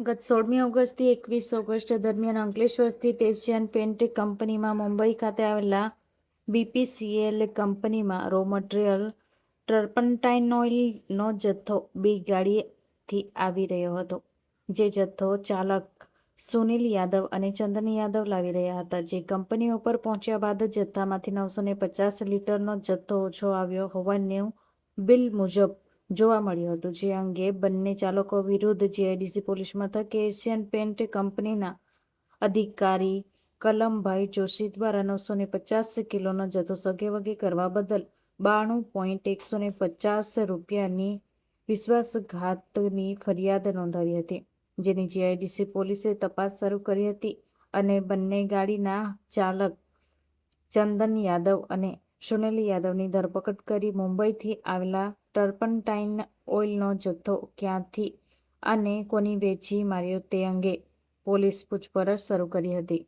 ગત સોળમી ઓગસ્ટથી એકવીસ ઓગસ્ટ દરમિયાન અંકલેશ્વર સ્થિત એશિયન પેન્ટ કંપનીમાં મુંબઈ ખાતે આવેલા બીપીસીએલ કંપનીમાં રો મટીરિયલ ટર્પન્ટાઇન ઓઇલનો જથ્થો બે ગાડીથી આવી રહ્યો હતો, જે જથ્થો ચાલક સુનિલ યાદવ અને ચંદન યાદવ લાવી રહ્યા હતા, જે કંપની ઉપર પહોંચ્યા બાદ જથ્થામાંથી નવસો ને પચાસ લીટરનો જથ્થો ઓછો આવ્યો હોવાનું બિલ મુજબ જોવા મળ્યું હતું. જે અંગે બંને ચાલકો વિરુદ્ધ જીઆઈડીસી પોલીસ મથકે એશિયન પેન્ટ કંપનીના અધિકારી કલમભાઈ જોશી દ્વારા નવસો ને પચાસ કિલોનો જથ્થો સગેવગે કરવા બદલ બાણું પોઈન્ટ એકસો ને પચાસ રૂપિયાની વિશ્વાસઘાતની ફરિયાદ નોંધાવી હતી, જેની જીઆઈડીસી પોલીસે તપાસ શરૂ કરી હતી અને બંને ગાડીના ચાલક ચંદન યાદવ અને સુનિલ યાદવની ધરપકડ કરી મુંબઈથી આવેલા ટર્પન્ટાઇન ઓઇલનો જથ્થો ક્યાંથી અને કોની વેચી માર્યો તે અંગે પોલીસ પૂછપરછ શરૂ કરી હતી.